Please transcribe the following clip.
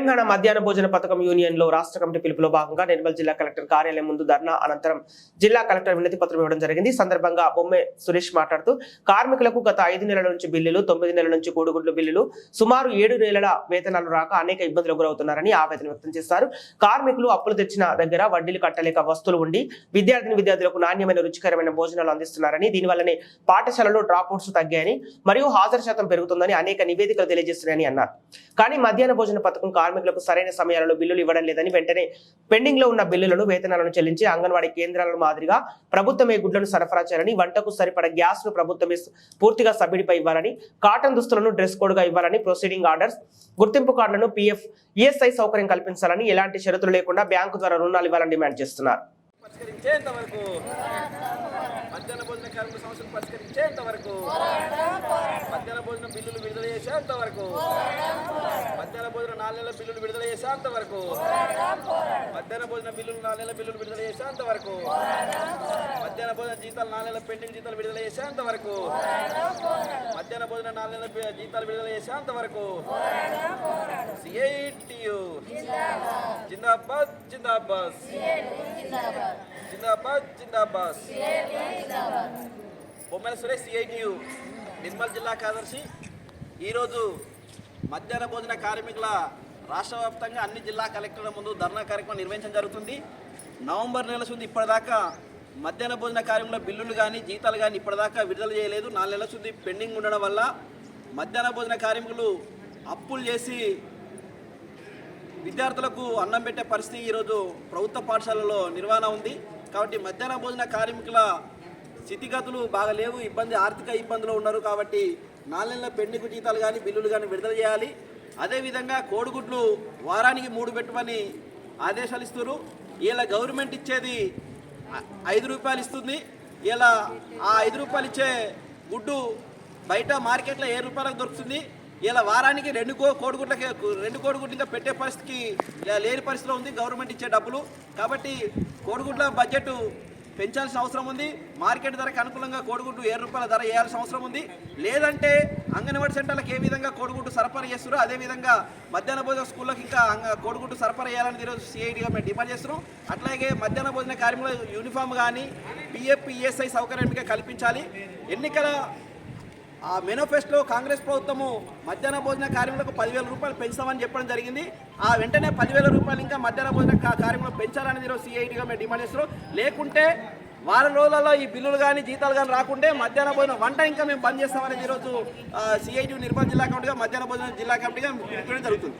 తెలంగాణ మధ్యాహ్న భోజన పథకం యూనియన్లో రాష్ట్ర కమిటీ పిలుపులో భాగంగా నిర్మల్ జిల్లా కలెక్టర్ కార్యాలయం ముందు ధర్నా అనంతరం జిల్లా కలెక్టర్ వినతి పత్రం ఇవ్వడం జరిగింది. సందర్భంగా బొమ్మె సురేష్ మాట్లాడుతూ కార్మికులకు గత ఐదు నెలల నుంచి బిల్లులు తొమ్మిది నెలల నుంచి కోడిగుడ్లు బిల్లులు సుమారు ఏడు నెలల వేతనాలు రాక అనేక ఇబ్బందులకు గురవుతున్నారని ఆవేదన వ్యక్తం చేశారు. కార్మికులు అప్పులు తెచ్చిన దగ్గర వడ్డీలు కట్టలేక వస్తువులు ఉండి విద్యార్థిని విద్యార్థులకు నాణ్యమైన రుచికరమైన భోజనాలు అందిస్తున్నారని దీనివల్లనే పాఠశాలలో డ్రాప్ అవుట్స్ తగ్గాయని మరియు హాజరు శాతం పెరుగుతుందని అనేక నివేదికలు తెలియజేస్తున్నాయని అన్నారు. కానీ మధ్యాహ్న భోజన పథకం కార్మికులకు సరైన సమయాలలో బిల్లులు ఇవ్వడం లేదని వెంటనే పెండింగ్లో ఉన్న బిల్లులను వేతనాలను చెల్లించి అంగన్వాడీ కేంద్రాల మాదిరిగా ప్రభుత్వమే గుడ్లను సరఫరా చేయాలని వంటకు సరిపడ గ్యాస్ను ప్రభుత్వమే పూర్తిగా సబ్సిడీపై ఇవ్వాలని కాటన్ దుస్తులను డ్రెస్ కోడ్గా ఇవ్వాలని ప్రొసీడింగ్ ఆర్డర్స్ గుర్తింపు కార్డులను పీఎఫ్ ఈఎస్ఐ సౌకర్యం కల్పించాలని ఎలాంటి షరతులు లేకుండా బ్యాంకు ద్వారా రుణాలు ఇవ్వాలని డిమాండ్ చేస్తున్నారు. పరిష్కరించేంత వరకు మధ్యాహ్న భోజన కార్మిక సమస్యలు పరిష్కరించేంత వరకు మధ్యాహ్న భోజన బిల్లులు విడుదల చేసేంత వరకు మధ్యాహ్న భోజన నాలుగు నెలల బిల్లులు విడుదల చేసేంత వరకు. మధ్యాహ్న భోజన బిల్లులు నాలుగు నెలల బిల్లులు విడుదల చేసేంత వరకు. మధ్యాహ్న భోజన జీతాలు నాలుగు నెలల పెండింగ్ జీతాలు విడుదల చేసేంత వరకు. మధ్యాహ్న భోజన నాలుగు నెలల జీతాలు విడుదల చేసేంత వరకు. సిఐటియు. జిందాబాద్ జిందాబాద్. జిందాబాద్ జిందాబాద్. బొమ్మల సురేష్ సిఐటియు. నిర్మల్ జిల్లా కార్యదర్శి. ఈరోజు మధ్యాహ్న భోజన కార్మికుల రాష్ట్ర వ్యాప్తంగా అన్ని జిల్లా కలెక్టర్ల ముందు ధర్నా కార్యక్రమం నిర్వహించడం జరుగుతుంది. నవంబర్ నెల సుద్ది ఇప్పటిదాకా మధ్యాహ్న భోజన కార్యంలో బిల్లులు కానీ జీతాలు కానీ ఇప్పటిదాకా విడుదల చేయలేదు. నాలుగు నెలల సుద్ది పెండింగ్ ఉండడం వల్ల మధ్యాహ్న భోజన కార్మికులు అప్పులు చేసి విద్యార్థులకు అన్నం పెట్టే పరిస్థితి ఈరోజు ప్రభుత్వ పాఠశాలలో నిర్వహణ ఉంది. కాబట్టి మధ్యాహ్న భోజన కార్మికుల స్థితిగతులు బాగా లేవు. ఇబ్బంది ఆర్థిక ఇబ్బందులు ఉన్నారు కాబట్టి నాలుగు నెలల పెండింగ్ జీతాలు కానీ బిల్లులు కానీ విడుదల చేయాలి. అదేవిధంగా కోడిగుడ్లు వారానికి మూడు పెట్టమని ఆదేశాలు ఇస్తున్నారు. ఇలా గవర్నమెంట్ ఇచ్చేది ఐదు రూపాయలు ఇస్తుంది. ఇలా ఆ ఐదు రూపాయలు ఇచ్చే గుడ్డు బయట మార్కెట్లో ఏ రూపాయలకు దొరుకుతుంది. ఇలా వారానికి రెండు కో కోడిగుడ్లకి రెండు కోడిగుడ్లు ఇంకా పెట్టే పరిస్థితికి లేని పరిస్థితిలో ఉంది గవర్నమెంట్ ఇచ్చే డబ్బులు. కాబట్టి కోడిగుడ్ల బడ్జెట్ పెంచాల్సిన అవసరం ఉంది. మార్కెట్ ధరకు అనుకూలంగా కోడిగుడ్డు ఏడు రూపాయల ధర వేయాల్సిన అవసరం ఉంది. లేదంటే అంగన్వాడీ సెంటర్లకు ఏ విధంగా కోడిగుడ్డు సరఫరా చేస్తారో అదే విధంగా మధ్యాహ్న భోజన స్కూళ్ళకి ఇంకా కోడిగుడ్డు సరఫరా చేయాలని ఈరోజు సిఐడిగా మేము డిమాండ్ చేస్తున్నాం అట్లాగే మధ్యాహ్న భోజన కార్యక్రమంలో యూనిఫామ్ కానీ పిఎఫ్ పిఎస్ఐ సౌకర్యం కల్పించాలి. ఎన్నికల ఆ మేనిఫెస్టోలో కాంగ్రెస్ ప్రభుత్వము మధ్యాహ్న భోజన కార్మికులకు పదివేల రూపాయలు పెంచుతామని చెప్పడం జరిగింది. ఆ వెంటనే పదివేల రూపాయలు ఇంకా మధ్యాహ్న భోజన కార్మికులు పెంచాలని ఈరోజు సిఐటిగా మేము డిమాండ్ చేస్తున్నాం. లేకుంటే వారం రోజులలో ఈ బిల్లులు కానీ జీతాలు కానీ రాకుంటే మధ్యాహ్న భోజనం వంట ఇంకా మేము బంద్ చేస్తామని ఈరోజు సిఐటి నిర్మల్ జిల్లా కమిటీగా మధ్యాహ్న భోజన జిల్లా కమిటీగా జరుగుతుంది.